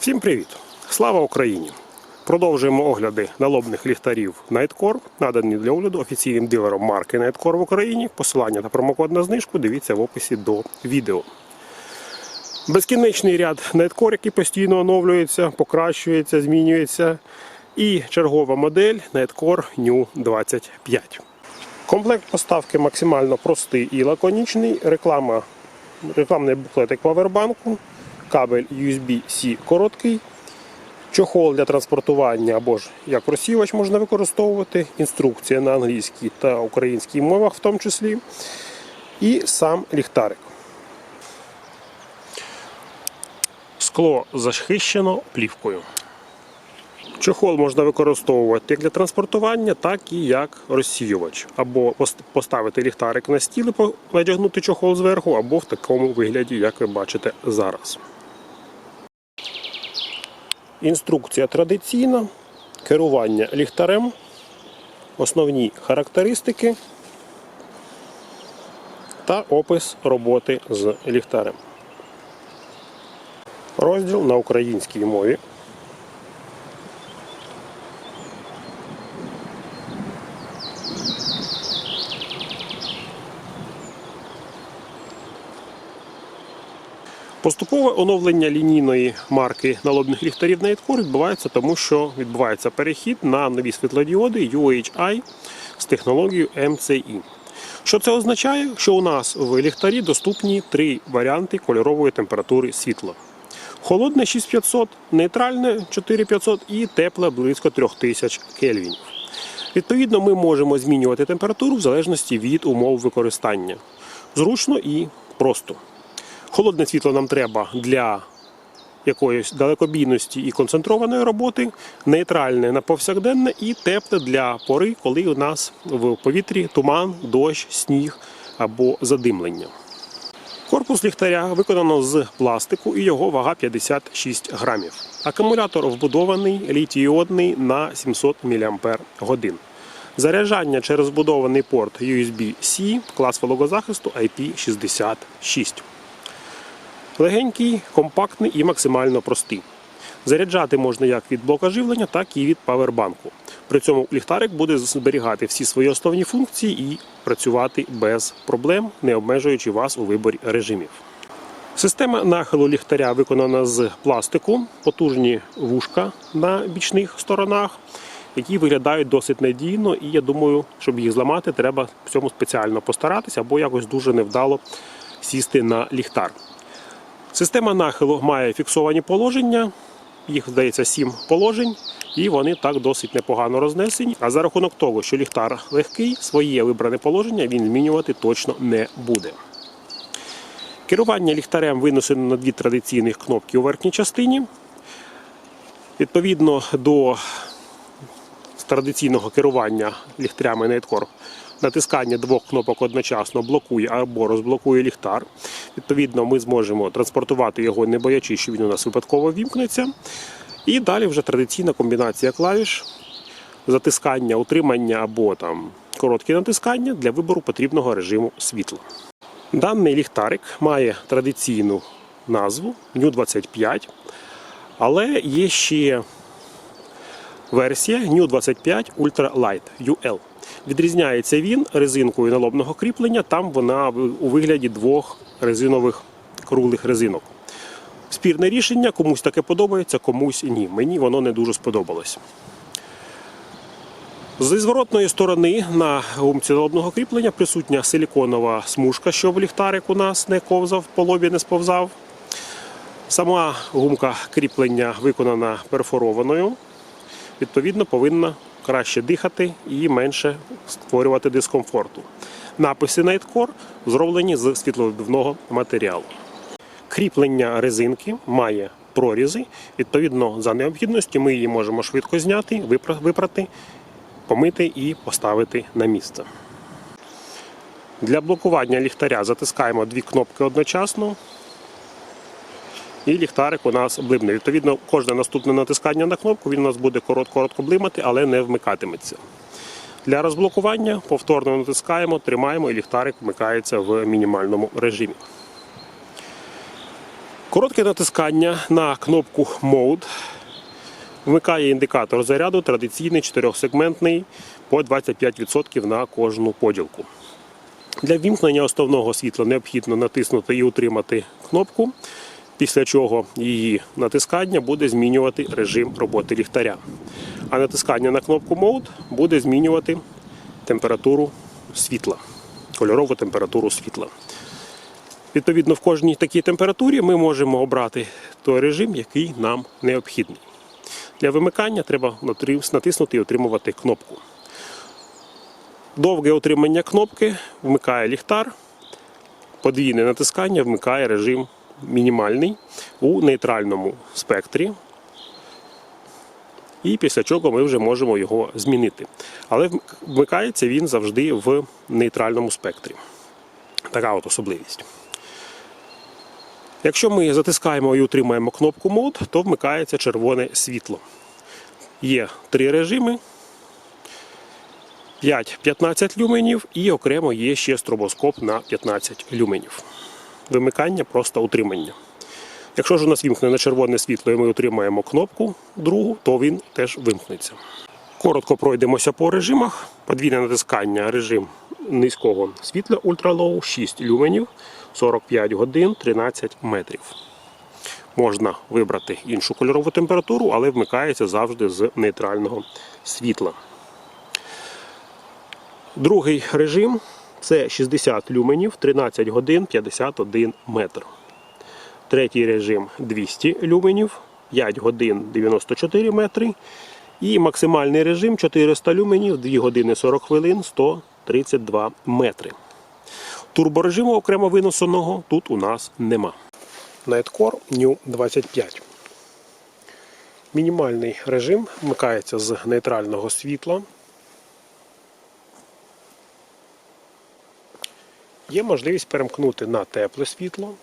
Всім привіт! Слава Україні! Продовжуємо огляди налобних ліхтарів Nightcore, надані для огляду офіційним дилером марки Nightcore в Україні. Посилання та промокод на знижку дивіться в описі до відео. Безкінечний ряд Nightcore, який постійно оновлюється, покращується, змінюється. І чергова модель Nightcore New 25. Комплект поставки максимально простий і лаконічний. Реклама, рекламний буклетик павербанку, кабель USB-C короткий, чохол для транспортування або ж як розсівач можна використовувати, інструкція на англійській та українській мовах в тому числі, і сам ліхтарик. Скло захищено плівкою. Чохол можна використовувати як для транспортування, так і як розсіювач. Або поставити ліхтарик на стіл і надягнути чохол зверху, або в такому вигляді, як ви бачите зараз. Інструкція традиційна, керування ліхтарем, основні характеристики та опис роботи з ліхтарем. Розділ на українській мові. Поступове оновлення лінійної марки налобних ліхтарів Nightcore відбувається тому, що відбувається перехід на нові світлодіоди UHI з технологією MCI. Що це означає? Що у нас в ліхтарі доступні три варіанти кольорової температури світла. Холодне 6500, нейтральне 4500 і тепле близько 3000 кельвінів. Відповідно, ми можемо змінювати температуру в залежності від умов використання. Зручно і просто. Холодне світло нам треба для якоїсь далекобійності і концентрованої роботи, нейтральне на повсякденне і тепле для пори, коли у нас в повітрі туман, дощ, сніг або задимлення. Корпус ліхтаря виконано з пластику і його вага 56 грамів. Акумулятор вбудований літій-іонний на 700 мАч. Заряджання через вбудований порт USB-C, клас вологозахисту IP66. Легенький, компактний і максимально простий. Заряджати можна як від блока живлення, так і від павербанку. При цьому ліхтарик буде зберігати всі свої основні функції і працювати без проблем, не обмежуючи вас у виборі режимів. Система нахилу ліхтаря виконана з пластику, потужні вушка на бічних сторонах, які виглядають досить надійно, і я думаю, щоб їх зламати, треба в цьому спеціально постаратися або якось дуже невдало сісти на ліхтар. Система нахилу має фіксовані положення, їх здається сім положень, і вони так досить непогано рознесені. А за рахунок того, що ліхтар легкий, своє вибране положення він змінювати точно не буде. Керування ліхтарем винесено на дві традиційних кнопки у верхній частині. Відповідно до традиційного керування ліхтарями Nightcore, натискання двох кнопок одночасно блокує або розблокує ліхтар. Відповідно, ми зможемо транспортувати його, не боячись, що він у нас випадково вімкнеться. І далі вже традиційна комбінація клавіш, затискання, утримання або там короткі натискання для вибору потрібного режиму світла. Даний ліхтарик має традиційну назву New 25, але є ще версія New 25 Ultra Light UL. Відрізняється він резинкою налобного кріплення, там вона у вигляді двох резинових круглих резинок. Спірне рішення, комусь таке подобається, комусь ні. Мені воно не дуже сподобалось. Зі зворотної сторони на гумці налобного кріплення присутня силіконова смужка, щоб ліхтарик у нас не ковзав, по лобі не сповзав. Сама гумка кріплення виконана перфорованою. Відповідно, повинна краще дихати і менше створювати дискомфорту. Написи Nightcore зроблені з світловидного матеріалу. Кріплення резинки має прорізи. Відповідно, за необхідності ми її можемо швидко зняти, випрати, помити і поставити на місце. Для блокування ліхтаря затискаємо дві кнопки одночасно. І ліхтарик у нас блимне. Відповідно, кожне наступне натискання на кнопку він у нас буде коротко-коротко блимати, але не вмикатиметься. Для розблокування повторно натискаємо, тримаємо і ліхтарик вмикається в мінімальному режимі. Коротке натискання на кнопку Mode вмикає індикатор заряду традиційний чотирьохсегментний по 25% на кожну поділку. Для вімкнення основного світла необхідно натиснути і утримати кнопку, після чого її натискання буде змінювати режим роботи ліхтаря. А натискання на кнопку Mode буде змінювати температуру світла, кольорову температуру світла. Відповідно, в кожній такій температурі ми можемо обрати той режим, який нам необхідний. Для вимикання треба натиснути і отримувати кнопку. Довге отримання кнопки вмикає ліхтар, подвійне натискання вмикає режим мінімальний у нейтральному спектрі. І після чого ми вже можемо його змінити. Але вмикається він завжди в нейтральному спектрі. Така от особливість. Якщо ми затискаємо і утримуємо кнопку Mode, то вмикається червоне світло. Є три режими. 5-15 люменів і окремо є ще стробоскоп на 15 люменів. Вимикання просто утримання. Якщо ж у нас вімкнене червоне світло і ми утримаємо кнопку другу, то він теж вимкнеться. Коротко пройдемося по режимах. Подвійне натискання режим низького світла ультралоу 6 люменів, 45 годин, 13 метрів. Можна вибрати іншу кольорову температуру, але вмикається завжди з нейтрального світла. Другий режим це 60 люменів, 13 годин 51 метр. Третій режим 200 люменів, 5 годин 94 метри. І максимальний режим 400 люменів, 2 години 40 хвилин 132 метри. Турборежиму окремо винесеного тут у нас нема. Nightcore New 25. Мінімальний режим вмикається з нейтрального світла. Є можливість перемкнути на тепле світло.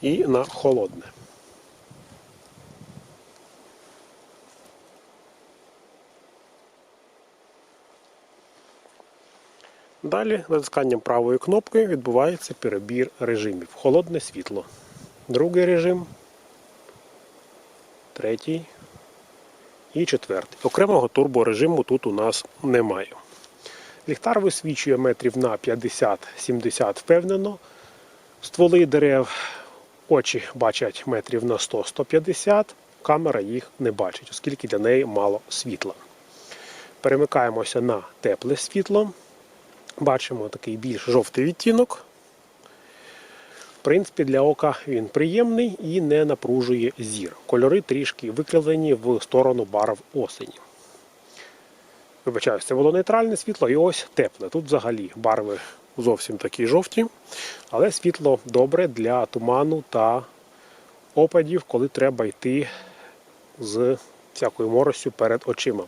І на холодне. Далі натисканням правої кнопки відбувається перебір режимів. Холодне світло. Другий режим, третій і четвертий. Окремого турборежиму тут у нас немає. Ліхтар висвічує метрів на 50-70 впевнено. Стволи дерев, очі бачать метрів на 100-150, камера їх не бачить, оскільки для неї мало світла. Перемикаємося на тепле світло. Бачимо такий більш жовтий відтінок. Принципі, для ока він приємний і не напружує зір. Кольори трішки викривлені в сторону барв осені. Вибачаюсь, це було нейтральне світло і ось тепле. Тут взагалі барви зовсім такі жовті, але світло добре для туману та опадів, коли треба йти з всякою моросю перед очима.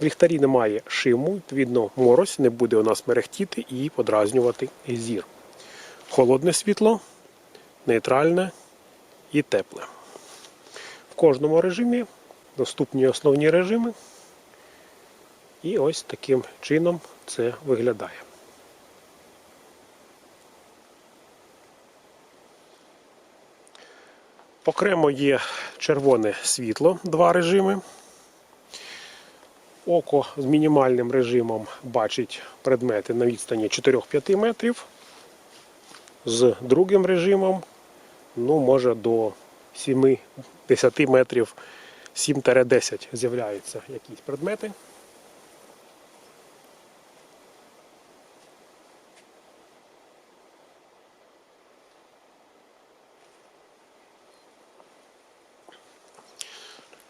В ліхтарі немає шиму, відповідно, морось не буде у нас мерехтіти і подразнювати зір. Холодне світло, нейтральне і тепле. В кожному режимі доступні основні режими. І ось таким чином це виглядає. Окремо є червоне світло, два режими. Око з мінімальним режимом бачить предмети на відстані 4-5 метрів. З другим режимом, ну, може до 7-10 метрів, 7-10 з'являються якісь предмети.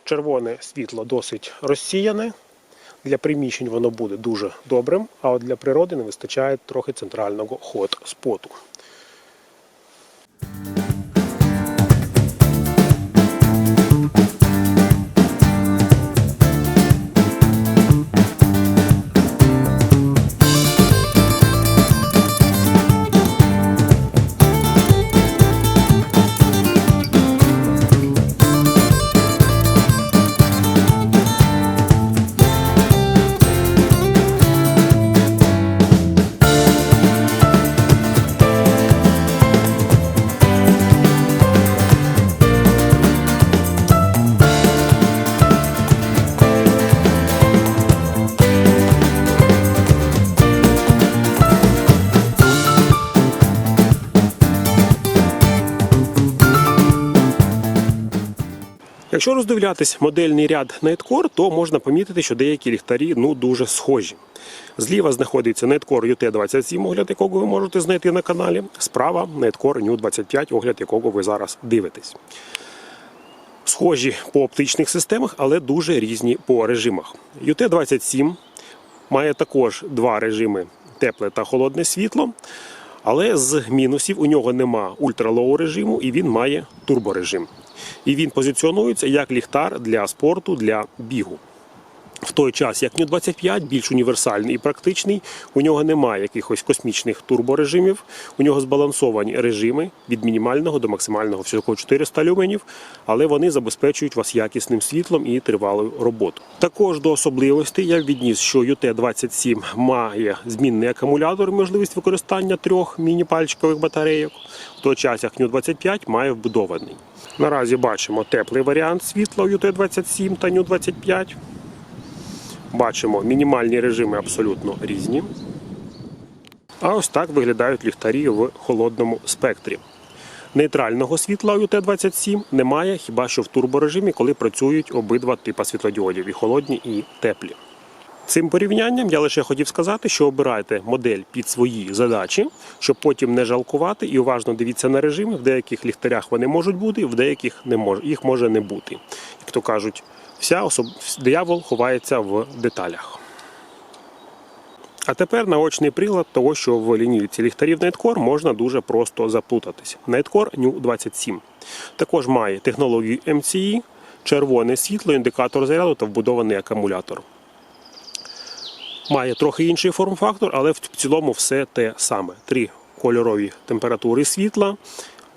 Червоне світло досить розсіяне. Для приміщень воно буде дуже добрим, а от для природи не вистачає трохи центрального ход-споту. Якщо роздивлятись модельний ряд Nightcore, то можна помітити, що деякі ліхтарі ну дуже схожі. Зліва знаходиться Nightcore UT27, огляд якого ви можете знайти на каналі. Справа Nightcore New 25, огляд якого ви зараз дивитесь. Схожі по оптичних системах, але дуже різні по режимах. UT27 має також два режими тепле та холодне світло. Але з мінусів у нього нема ультралоу режиму і він має турборежим. І він позиціонується як ліхтар для спорту, для бігу. В той час, як Ню 25 більш універсальний і практичний, у нього немає якихось космічних турборежимів, у нього збалансовані режими від мінімального до максимального всього 400 люменів, але вони забезпечують вас якісним світлом і тривалою роботою. Також до особливостей я відніс, що UT27 має змінний акумулятор, можливість використання трьох міні-пальчикових батарейок, в той час як Ню 25 має вбудований. Наразі бачимо теплий варіант світла у UT27 та Ню 25. Бачимо, мінімальні режими абсолютно різні. А ось так виглядають ліхтарі в холодному спектрі. Нейтрального світла у Т-27 немає хіба що в турборежимі, коли працюють обидва типи світлодіодів і холодні, і теплі. Цим порівнянням я лише хотів сказати, що обирайте модель під свої задачі, щоб потім не жалкувати і уважно дивіться на режими. В деяких ліхтарях вони можуть бути, в деяких не мож... їх може не бути. Як то кажуть, вся особ... диявол ховається в деталях. А тепер наочний приклад того, що в лінійці ліхтарів Nightcore можна дуже просто заплутатись. Nightcore New 27 також має технологію MCI, червоне світло, індикатор заряду та вбудований акумулятор. Має трохи інший форм-фактор, але в цілому все те саме. Три кольорові температури світла,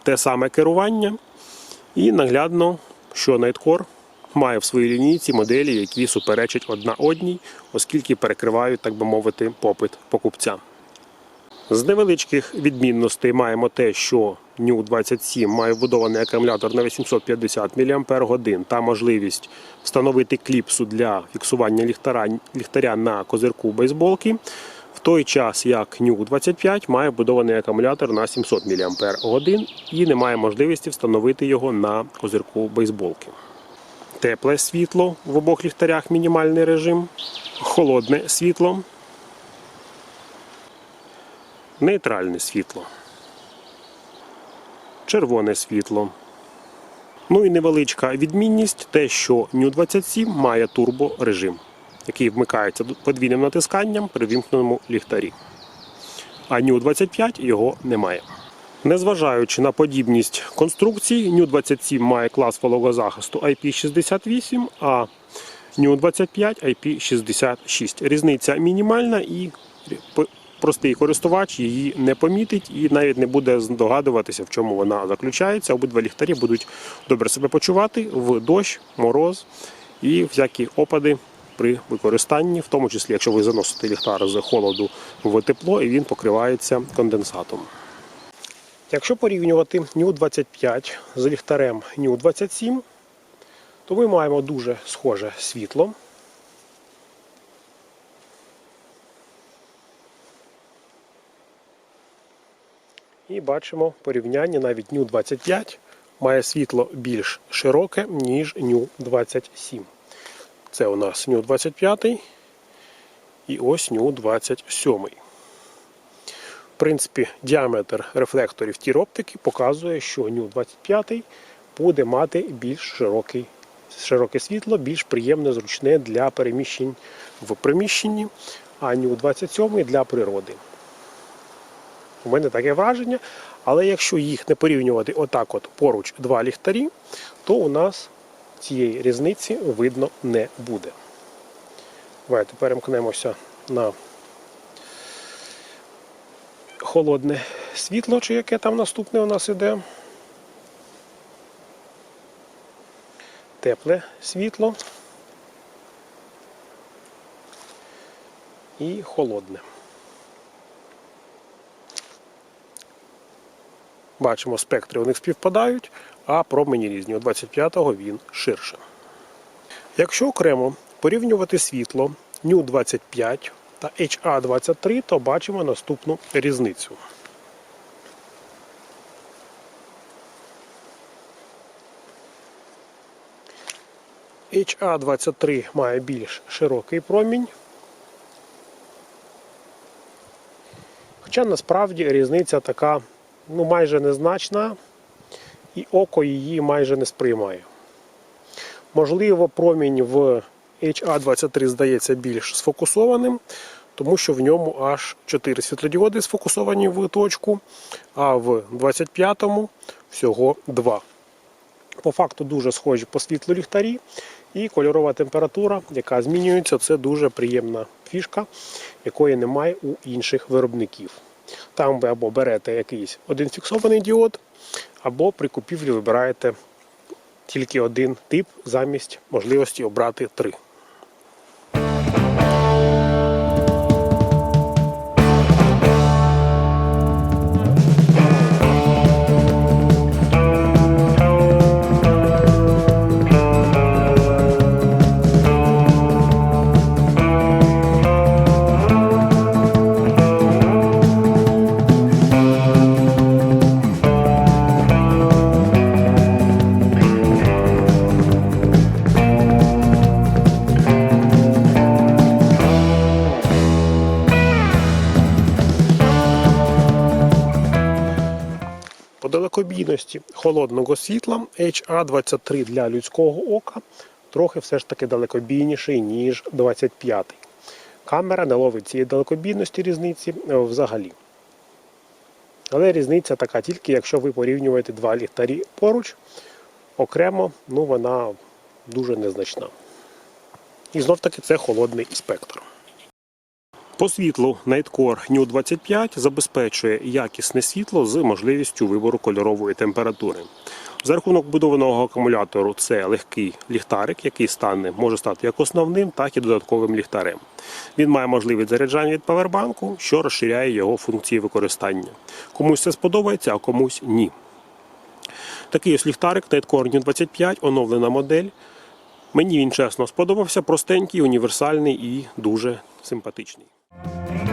те саме керування. І наглядно, що Nightcore має в своїй лінійці моделі, які суперечать одна одній, оскільки перекривають, так би мовити, попит покупця. З невеличких відмінностей маємо те, що New 27 має вбудований акумулятор на 850 мАч та можливість встановити кліпсу для фіксування ліхтаря, ліхтаря на козирку бейсболки. В той час як New 25 має вбудований акумулятор на 700 мАч і не має можливості встановити його на козирку бейсболки. Тепле світло в обох ліхтарях мінімальний режим, холодне світло, нейтральне світло, червоне світло. Ну і невеличка відмінність те, що New 27 має турборежим, який вмикається подвійним натисканням при вімкненому ліхтарі. А New 25 його немає. Незважаючи на подібність конструкцій, New 27 має клас вологозахисту IP68, а New 25 IP66. Різниця мінімальна і простий користувач її не помітить і навіть не буде здогадуватися, в чому вона заключається. Обидва ліхтарі будуть добре себе почувати в дощ, мороз і всякі опади при використанні, в тому числі, якщо ви заносите ліхтар з холоду в тепло і він покривається конденсатом. Якщо порівнювати New 25 з ліхтарем New 27, то ми маємо дуже схоже світло. І бачимо порівняння навіть New 25 має світло більш широке, ніж New 27. Це у нас New 25 і ось New 27. В принципі, діаметр рефлекторів тір-оптики показує, що New 25 буде мати більш широкий, широке світло, більш приємне, зручне для переміщень в приміщенні, а New 27 для природи. У мене таке враження, але якщо їх не порівнювати отак от поруч два ліхтарі, то у нас цієї різниці видно не буде. Давайте перемкнемося на холодне світло, чи яке там наступне у нас іде. Тепле світло і холодне. Бачимо, спектри у них співпадають, а промені різні. У 25-го він ширше. Якщо окремо порівнювати світло Ню 25 та HA23, то бачимо наступну різницю. HA23 має більш широкий промінь. Хоча насправді різниця така ну, майже незначна, і око її майже не сприймає. Можливо, промінь в HA23 здається більш сфокусованим, тому що в ньому аж 4 світлодіоди сфокусовані в точку, а в 25-му всього 2. По факту дуже схожі по світлу ліхтарі, і кольорова температура, яка змінюється, це дуже приємна фішка, якої немає у інших виробників. Там ви або берете якийсь один фіксований діод, або при купівлі вибираєте тільки один тип замість можливості обрати три. По далекобійності холодного світла HA23 для людського ока трохи все ж таки далекобійніший, ніж 25. Камера не ловить цієї далекобійності різниці е, взагалі. Але різниця така тільки, якщо ви порівнюєте два ліхтарі поруч, окремо, ну вона дуже незначна. І знов таки це холодний спектр. По світлу Nightcore New 25 забезпечує якісне світло з можливістю вибору кольорової температури. За рахунок будованого акумулятору це легкий ліхтарик, який стане, може стати як основним, так і додатковим ліхтарем. Він має можливість заряджання від павербанку, що розширяє його функції використання. Комусь це сподобається, а комусь ні. Такий ось ліхтарик Nightcore New 25, оновлена модель. Мені він чесно сподобався, простенький, універсальний і дуже симпатичний. Thank you.